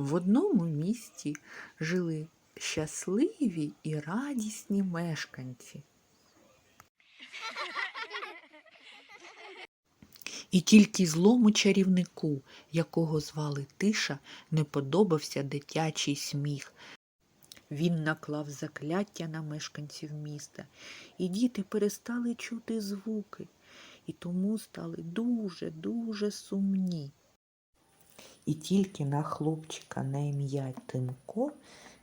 В одному місті жили щасливі і радісні мешканці. І тільки злому чарівнику, якого звали Тиша, не подобався дитячий сміх. Він наклав закляття на мешканців міста, і діти перестали чути звуки, і тому стали дуже-дуже сумні. І тільки на хлопчика на ім'я Тимко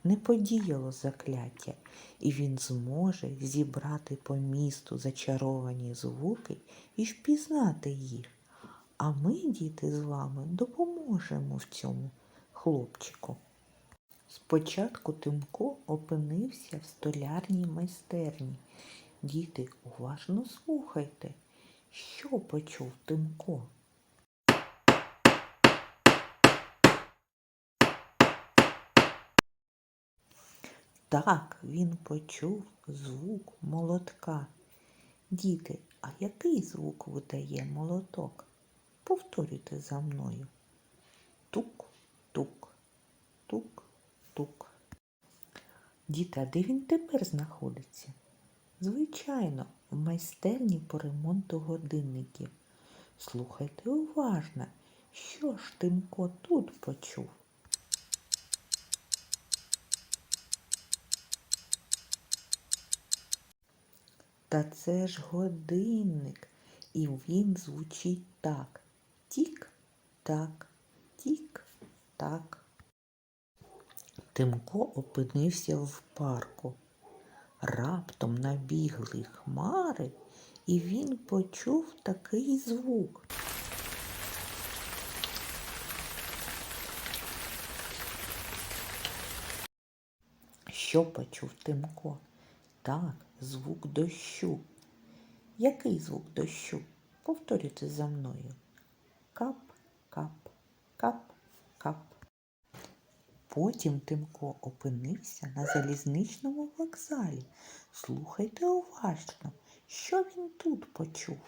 не подіяло закляття, і він зможе зібрати по місту зачаровані звуки і впізнати їх. А ми, діти, з вами допоможемо в цьому хлопчику. Спочатку Тимко опинився в столярній майстерні. Діти, уважно слухайте, що почув Тимко. Так, він почув звук молотка. Діти, а який звук видає молоток? Повторюйте за мною. Тук, тук, тук, тук. Діти, а де він тепер знаходиться? Звичайно, в майстерні по ремонту годинників. Слухайте уважно, що ж Тимко тут почув? Та це ж годинник, і він звучить так. Тік-так, тік-так. Тимко опинився в парку. Раптом набігли хмари, і він почув такий звук. Що почув Тимко? Так, звук дощу. Який звук дощу? Повторюйте за мною. Кап, кап, кап, кап. Потім Тимко опинився на залізничному вокзалі. Слухайте уважно, що він тут почув.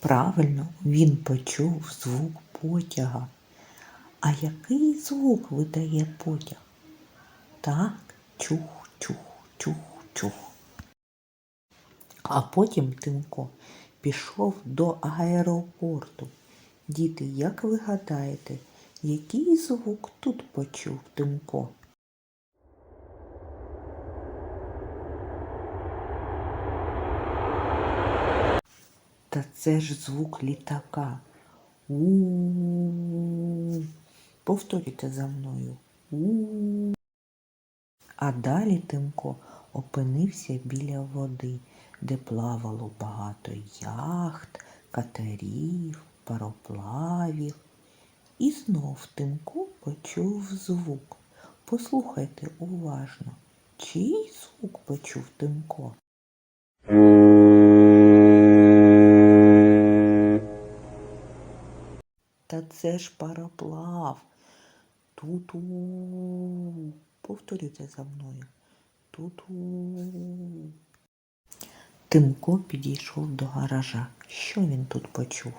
Правильно, він почув звук потяга. А який звук видає потяг? Так, чух, чух, чух, чух. А потім Тимко пішов до аеропорту. Діти, як ви гадаєте, який звук тут почув Тимко? Та це ж звук літака. У. Повторюйте за мною. У. А далі Тимко опинився біля води, де плавало багато яхт, катерів, пароплавів. І знов Тимко почув звук. Послухайте уважно, чий звук почув Тимко? Та це ж пароплав. Ту-ту. Повторюйте за мною. Ту-ту. Тимко підійшов до гаража. Що він тут почув?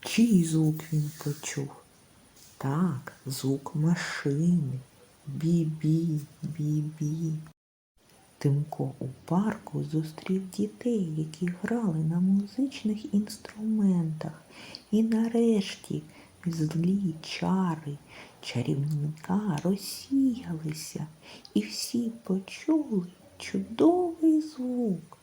Чий звук він почув? Так, звук машини. Бі-бі, бі-бі. Тимко у парку зустрів дітей, які грали на музичних інструментах. І нарешті злі чари чарівника розсіялися, і всі почули чудовий звук.